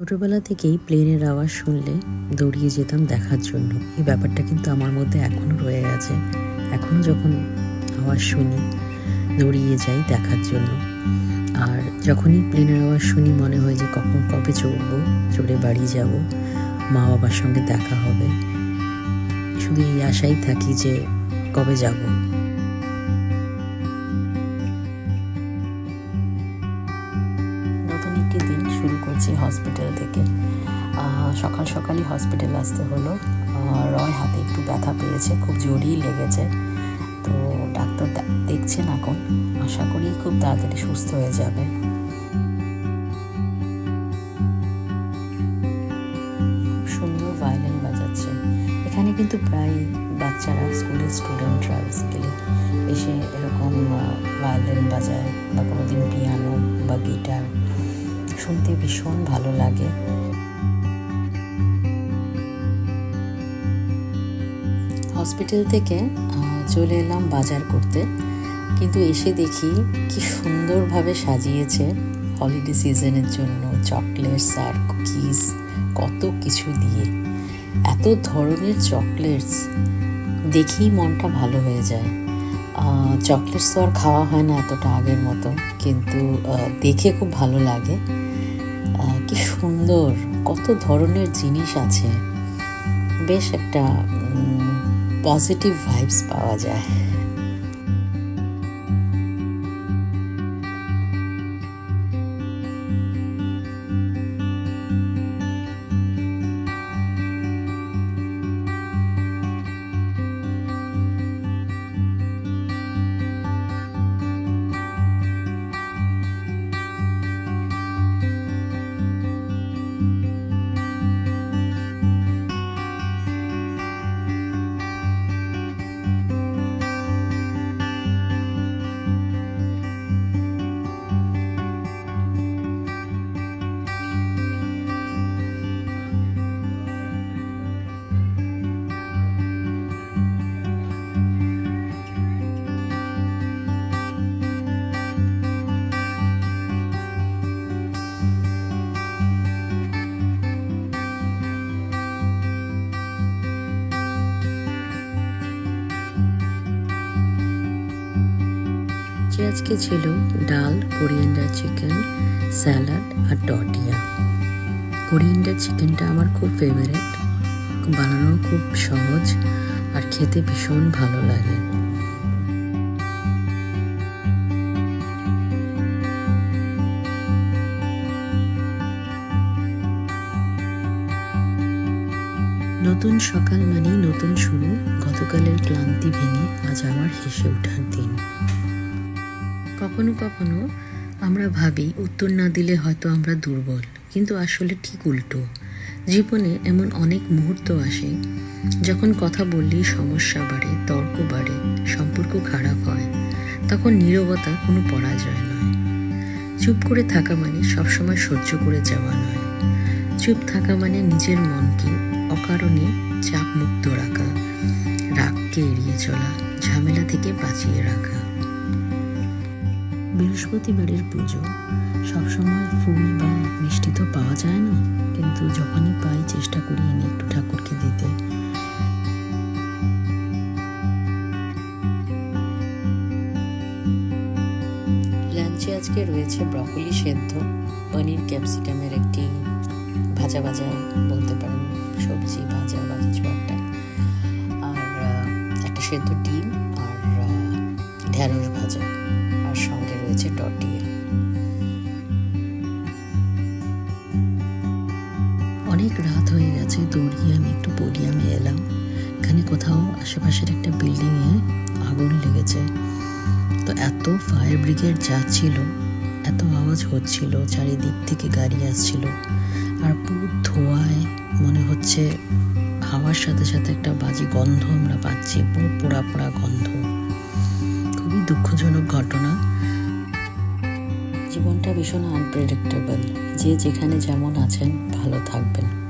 ছোটোবেলা থেকেই প্লেনের আওয়াজ শুনলে দৌড়িয়ে যেতাম দেখার জন্য। এই ব্যাপারটা কিন্তু আমার মধ্যে এখনও রয়ে গেছে। এখনও যখন আওয়াজ শুনি, দৌড়িয়ে যাই দেখার জন্য। আর যখনই প্লেনের আওয়াজ শুনি, মনে হয় যে কখন কবে চড়বো, চড়ে বাড়ি যাব, মা বাবার সঙ্গে দেখা হবে। শুধু এই আশাই থাকি যে কবে যাব। শুরু করছি হসপিটাল থেকে। সকাল সকালই হসপিটাল আসতে হলো। রয় হাতে একটু ব্যথা পেয়েছে, খুব জোরেই লেগেছে। তো ডাক্তার দেখছেন এখন। আশা করি খুব তাড়াতাড়ি সুস্থ হয়ে যাবে। সুন্দর ভায়োলিন বাজাচ্ছে। এখানে কিন্তু প্রায় বাচ্চারা স্কুলের স্টুডেন্টরা বেসিক্যালি এসে এরকম ভায়োলিন বাজায় বা কোনোদিন পিয়ানো বা গিটার শুনতে ভীষণ ভালো লাগে। হসপিটাল থেকে চলে এলাম বাজার করতে। কিন্তু এসে দেখি কি সুন্দরভাবে সাজিয়েছে হলিডে সিজনের জন্য। চকলেটস আর কুকিজ কত কিছু দিয়ে। এত ধরনের চকলেটস দেখেই মনটা ভালো হয়ে যায়। চকলেটস তো আর খাওয়া হয় না এতটা আগের মতো। কিন্তু দেখে খুব ভালো লাগে। কি সুন্দর কত ধরনের জিনিস আছে। বেশ একটা পজিটিভ ভাইবস পাওয়া যায়। যে আজকে ছিল ডাল কোরিয়েন্ডার চিকেন স্যালাড আর টটিয়া কোরিয়েন্ডার চিকেনটা আমার খুব ফেভারিট বানানো খুব সহজ আর খেতে ভীষণ ভালো লাগে। নতুন সকাল মানেই নতুন শুরু, গতকালের ক্লান্তি ভেঙে আজ আমার হেসে ওঠার দিন। কখনো কখনো আমরা ভাবি, উত্তর না দিলে হয়তো আমরা দুর্বল। কিন্তু আসলে ঠিক উল্টো। জীবনে এমন অনেক মুহূর্ত আসে, যখন কথা বললেই সমস্যা বাড়ে, তর্ক বাড়ে, সম্পর্ক খারাপ হয়, তখন নীরবতা কোনো পরাজয় নয়। চুপ করে থাকা মানে সবসময় সহ্য করে যাওয়া নয়। চুপ থাকা মানে নিজের মনকে অকারণে চাপ মুক্ত রাখা, রাগকে এড়িয়ে চলা, ঝামেলা থেকে বাঁচিয়ে রাখা। বৃহস্পতিবারের পুজো, সবসময় ফুল বা মিষ্টি তো পাওয়া যায় না, কিন্তু যখনই পাই চেষ্টা করি এনে একটু ঠাকুরকে দিতে। লাঞ্চে আজকে রয়েছে ব্রকলি সেদ্ধ, পনির ক্যাপসিকামের একটি ভাজা ভাজা, বলতে পারেন সবজি ভাজা বা কিছু একটা। আর একটা সেদ্ধ ডিম ঢ্যাঁড়স ভাজা আর সঙ্গে রয়েছে টটিয়া। অনেক রাত হয়ে গেছে, দৌড়িয়ে আমি একটু পোডিয়ামে এলাম। এখানে কোথাও আশেপাশের একটা বিল্ডিংয়ে আগুন লেগেছে। তো এত ফায়ার ব্রিগেড যাচ্ছিল, এত আওয়াজ হচ্ছিল, চারিদিক থেকে গাড়ি আসছিল। আর পুরো ধোঁয়ায় মনে হচ্ছে হাওয়ার সাথে সাথে একটা বাজে গন্ধ আমরা পাচ্ছি, পুরো পোড়া পোড়া গন্ধ। দুঃখজনক ঘটনা। জীবনটা ভীষণ আনপ্রেডিক্টেবল যে যেখানে যেমন আছেন ভালো থাকবেন।